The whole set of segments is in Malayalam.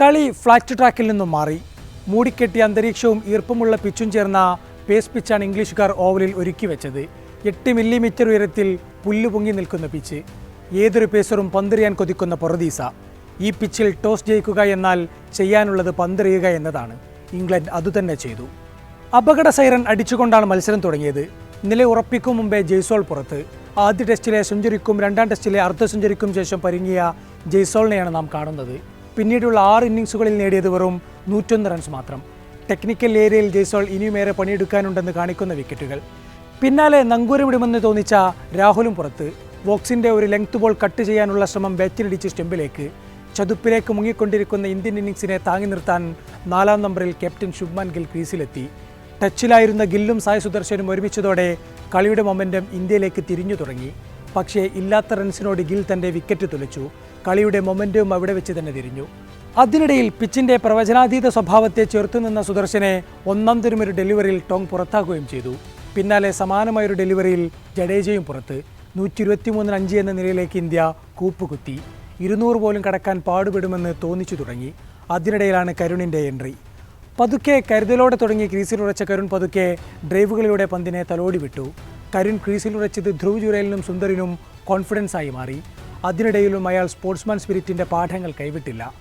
കളി ഫ്ലാറ്റ് ട്രാക്കിൽ നിന്നും മാറി. മൂടിക്കെട്ടിയ അന്തരീക്ഷവും ഈർപ്പമുള്ള പിച്ചും ചേർന്ന പേസ് പിച്ചാണ് ഇംഗ്ലീഷുകാർ ഓവലിൽ ഒരുക്കി വെച്ചത്. എട്ട് മില്ലിമീറ്റർ ഉയരത്തിൽ പുല്ല് പൊങ്ങി നിൽക്കുന്ന പിച്ച്. ഏതൊരു പേസറും പന്തെറിയാൻ കൊതിക്കുന്ന പൊറദീസ. ഈ പിച്ചിൽ ടോസ് ജയിക്കുക എന്നാൽ ചെയ്യാനുള്ളത് പന്തെറിയുക എന്നതാണ്. ഇംഗ്ലണ്ട് അതുതന്നെ ചെയ്തു. അപകട സൈറൻ അടിച്ചുകൊണ്ടാണ് മത്സരം തുടങ്ങിയത്. നില ഉറപ്പിക്കും മുമ്പേ ജയ്സോൾ പുറത്ത്. ആദ്യ ടെസ്റ്റിലെ സെഞ്ചുറിക്കും രണ്ടാം ടെസ്റ്റിലെ അർദ്ധ സെഞ്ചുറിക്കും ശേഷം പരിങ്ങിയ ജയ്സോളിനെയാണ് നാം കാണുന്നത്. പിന്നീടുള്ള ആറ് ഇന്നിങ്സുകളിൽ നേടിയത് വെറും നൂറ്റൊന്ന് റൺസ് മാത്രം. ടെക്നിക്കൽ ഏരിയയിൽ ജയ്സോൾ ഇനിയുമേറെ പണിയെടുക്കാനുണ്ടെന്ന് കാണിക്കുന്ന വിക്കറ്റുകൾ. പിന്നാലെ നങ്കൂരമിടുമെന്ന് തോന്നിച്ച രാഹുലും പുറത്ത്. വോക്സിന്റെ ഒരു ലെങ്ത് ബോൾ കട്ട് ചെയ്യാനുള്ള ശ്രമം ബാറ്റിലിടിച്ച് സ്റ്റെമ്പിലേക്ക്. ചതുപ്പിലേക്ക് മുങ്ങിക്കൊണ്ടിരിക്കുന്ന ഇന്ത്യൻ ഇന്നിങ്സിനെ താങ്ങി നിർത്താൻ നാലാം നമ്പറിൽ ക്യാപ്റ്റൻ ശുഭ്മാൻ ഗിൽ ക്രീസിലെത്തി. ടച്ചിലായിരുന്ന ഗില്ലും സായ് സുദർശനും ഒരുമിച്ചതോടെ കളിയുടെ മൊമെന്റം ഇന്ത്യയിലേക്ക് തിരിഞ്ഞു തുടങ്ങി. പക്ഷേ ഇല്ലാത്ത റൺസിനോട് ഗിൽ തന്റെ വിക്കറ്റ് തുലച്ചു കളിയുടെ മൊമെന്റവും അവിടെ വെച്ച് തന്നെ തിരിഞ്ഞു. അതിനിടയിൽ പിച്ചിന്റെ പ്രവചനാതീത സ്വഭാവത്തെ ചെറുത്തുനിന്ന സുദർശനെ ഒന്നാം തരുമൊരു ഡെലിവറിയിൽ ടോങ് പുറത്താക്കുകയും ചെയ്തു. പിന്നാലെ സമാനമായൊരു ഡെലിവറിയിൽ ജഡേജയും പുറത്ത്. നൂറ്റി ഇരുപത്തിമൂന്നിന് അഞ്ച് എന്ന നിലയിലേക്ക് ഇന്ത്യ കൂപ്പുകുത്തി. ഇരുന്നൂറ് പോലും കടക്കാൻ പാടുപെടുമെന്ന് തോന്നിച്ചു തുടങ്ങി. അതിനിടയിലാണ് കരുണിന്റെ എൻട്രി പതുക്കെ കരുതലോടെ തുടങ്ങി ക്രീസിലുറച്ച കരുൺ പതുക്കെ ഡ്രൈവുകളിലൂടെ പന്തിനെ തലോടി വിട്ടു കരുൺ ക്രീസിലുറച്ചത് ധ്രുവ് ജുരേലിനും സുന്ദറിനും കോൺഫിഡൻസായി മാറി. അതിനിടയിലും അയാൾ സ്പോർട്സ്മാൻ സ്പിരിറ്റിന്റെ പാഠങ്ങൾ കൈവിട്ടില്ല.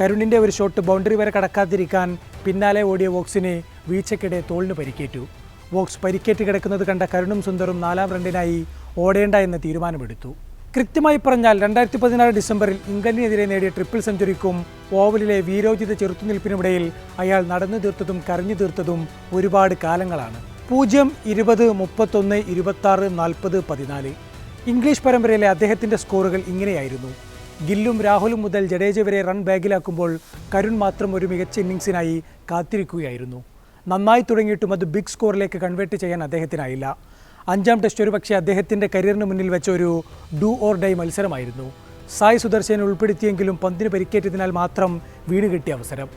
കരുണിന്റെ ഒരു ഷോട്ട് ബൗണ്ടറി വരെ കടക്കാതിരിക്കാൻ പിന്നാലെ ഓടിയ വോക്സിനെ വീഴ്ചക്കിടെ തോളിന് പരിക്കേറ്റു. വോക്സ് പരിക്കേറ്റ് കിടക്കുന്നത് കണ്ട കരുണും സുന്ദറും നാലാം റണ്ണിനായി ഓടേണ്ട എന്ന തീരുമാനമെടുത്തു. കൃത്യമായി പറഞ്ഞാൽ രണ്ടായിരത്തി പതിനാറ് ഡിസംബറിൽ ഇംഗ്ലണ്ടിനെതിരെ നേടിയ ട്രിപ്പിൾ സെഞ്ചുറിക്കും ഓവലിലെ വീരോചിത ചെറുത്തുനിൽപ്പിനുമിടയിൽ അയാൾ നടന്നു തീർത്തതും കരഞ്ഞു തീർത്തതും ഒരുപാട് കാലങ്ങളാണ്. പൂജ്യം ഇരുപത് മുപ്പത്തൊന്ന് ഇരുപത്താറ് നാൽപ്പത് പതിനാല്. ഇംഗ്ലീഷ് പരമ്പരയിലെ അദ്ദേഹത്തിന്റെ സ്കോറുകൾ ഇങ്ങനെയായിരുന്നു. ഗില്ലും രാഹുലും മുതൽ ജഡേജ വരെ റൺ ബാഗിലാക്കുമ്പോൾ കരുൺ മാത്രം ഒരു മികച്ച ഇന്നിങ്സിനായി കാത്തിരിക്കുകയായിരുന്നു. നന്നായി തുടങ്ങിയിട്ടും അത് ബിഗ് സ്കോറിലേക്ക് കൺവേർട്ട് ചെയ്യാൻ അദ്ദേഹത്തിനായില്ല. അഞ്ചാം ടെസ്റ്റ് ഒരു പക്ഷേ അദ്ദേഹത്തിന്റെ കരിയറിന് മുന്നിൽ വെച്ച ഒരു ഡു ഓർ ഡൈ മത്സരമായിരുന്നു. സായ് സുദർശനെ ഉൾപ്പെടുത്തിയെങ്കിലും പന്തിന് പരിക്കേറ്റതിനാൽ മാത്രം വീണ് കിട്ടിയ അവസരം.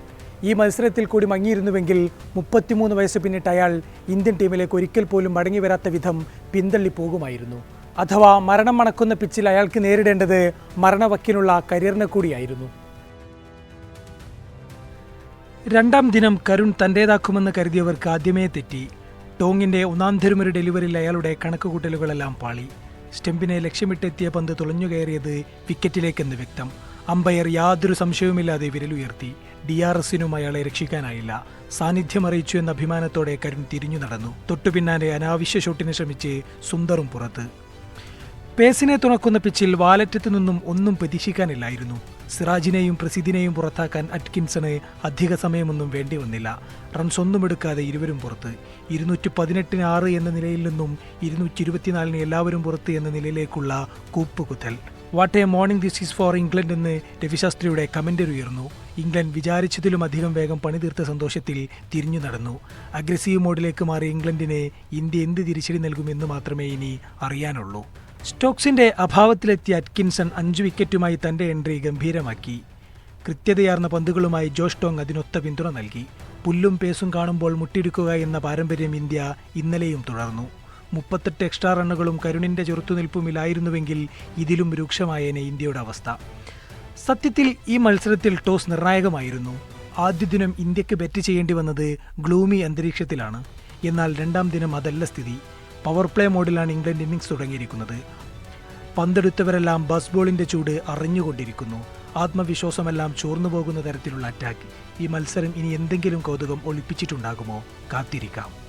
ഈ മത്സരത്തിൽ കൂടി മങ്ങിയിരുന്നുവെങ്കിൽ മുപ്പത്തിമൂന്ന് വയസ്സ് പിന്നിട്ട് അയാൾ ഇന്ത്യൻ ടീമിലേക്ക് ഒരിക്കൽ പോലും മടങ്ങി വരാത്ത വിധം പിന്തള്ളി പോകുമായിരുന്നു. അഥവാ മരണം മണക്കുന്ന പിച്ചിൽ അയാൾക്ക് നേരിടേണ്ടത് മരണവക്കിനുള്ള കരിയറിനെ കൂടിയായിരുന്നു. രണ്ടാം ദിനം കരുൺ തന്റേതാക്കുമെന്ന് കരുതിയവർക്ക് ആദ്യമേ തെറ്റി. ടോങ്ങിന്റെ ഒന്നാം തരുമൊരു ഡെലിവറിയിൽ അയാളുടെ കണക്കുകൂട്ടലുകളെല്ലാം പാളി. സ്റ്റെമ്പിനെ ലക്ഷ്യമിട്ടെത്തിയ പന്ത് തുളഞ്ഞുകയറിയത് വിക്കറ്റിലേക്കെന്ന് വ്യക്തം. അമ്പയർ യാതൊരു സംശയവുമില്ലാതെ വിരലുയർത്തി ഡി ആർ എസിനും അയാളെ രക്ഷിക്കാനായില്ല. സാന്നിധ്യം അറിയിച്ചു എന്ന അഭിമാനത്തോടെ കരുൺ തിരിഞ്ഞു നടന്നു. തൊട്ടുപിന്നാലെ അനാവശ്യ ഷോട്ടിന് ശ്രമിച്ച് സുന്ദറും പുറത്ത്. പേസിനെ തുണക്കുന്ന പിച്ചിൽ വാലറ്റത്തു നിന്നും ഒന്നും പ്രതീക്ഷിക്കാനില്ലായിരുന്നു. സിറാജിനെയും പ്രസിദ്ധിനെയും പുറത്താക്കാൻ അറ്റ്കിൻസണ് അധിക സമയമൊന്നും വേണ്ടി വന്നില്ല. റൺസ് ഒന്നും എടുക്കാതെ ഇരുവരും പുറത്ത്. ഇരുന്നൂറ്റി പതിനെട്ടിന് ആറ് എന്ന നിലയിൽ നിന്നും ഇരുന്നൂറ്റി ഇരുപത്തിനാലിന് എല്ലാവരും പുറത്ത് എന്ന നിലയിലേക്കുള്ള കൂപ്പുകുത്തൽ. What a morning this is for England എന്ന് രവിശാസ്ത്രിയുടെ കമന്ററി ഉയർന്നു. ഇംഗ്ലണ്ട് വിചാരിച്ചതിലും അധികം വേഗം പണിതീർത്ത സന്തോഷത്തിൽ തിരിഞ്ഞു നടന്നു. അഗ്രസീവ് മോഡിലേക്ക് മാറിയ ഇംഗ്ലണ്ടിനെ ഇന്ത്യ എന്ത് തിരിച്ചടി നൽകുമെന്ന് മാത്രമേ ഇനി അറിയാനുള്ളൂ. സ്റ്റോക്സിന്റെ അഭാവത്തിലെത്തിയ അറ്റ്കിൻസൺ അഞ്ച് വിക്കറ്റുമായി തന്റെ എൻട്രി ഗംഭീരമാക്കി. കൃത്യതയാർന്ന പന്തുകളുമായി ജോഷ് ടോങ് അതിനൊത്ത പിന്തുണ നൽകി. പുല്ലും പേസും കാണുമ്പോൾ മുട്ടിയെടുക്കുക എന്ന പാരമ്പര്യം ഇന്ത്യ ഇന്നലെയും തുടർന്നു. മുപ്പത്തെട്ട് എക്സ്ട്രാ റണ്ണുകളും കരുണിന്റെ ചെറുത്തുനിൽപ്പുമില്ലായിരുന്നുവെങ്കിൽ ഇതിലും രൂക്ഷമായേനെ ഇന്ത്യയുടെ അവസ്ഥ. സത്യത്തിൽ ഈ മത്സരത്തിൽ ടോസ് നിർണായകമായിരുന്നു. ആദ്യ ദിനം ഇന്ത്യയ്ക്ക് ബെറ്റ് ചെയ്യേണ്ടി വന്നത് ഗ്ലൂമി അന്തരീക്ഷത്തിലാണ്. എന്നാൽ രണ്ടാം ദിനം അതല്ല സ്ഥിതി. പവർ പ്ലേ മോഡിലാണ് ഇംഗ്ലണ്ട് ഇന്നിംഗ്സ് തുടങ്ങിയിരിക്കുന്നത്. പന്തെടുത്തവരെല്ലാം ബസ് ബോളിന്റെ ചൂട് അറിഞ്ഞുകൊണ്ടിരിക്കുന്നു. ആത്മവിശ്വാസമെല്ലാം ചോർന്നു പോകുന്ന തരത്തിലുള്ള അറ്റാക്ക് ഈ മത്സരം ഇനി എന്തെങ്കിലും കൗതുകം ഒളിപ്പിച്ചിട്ടുണ്ടാകുമോ? കാത്തിരിക്കാം.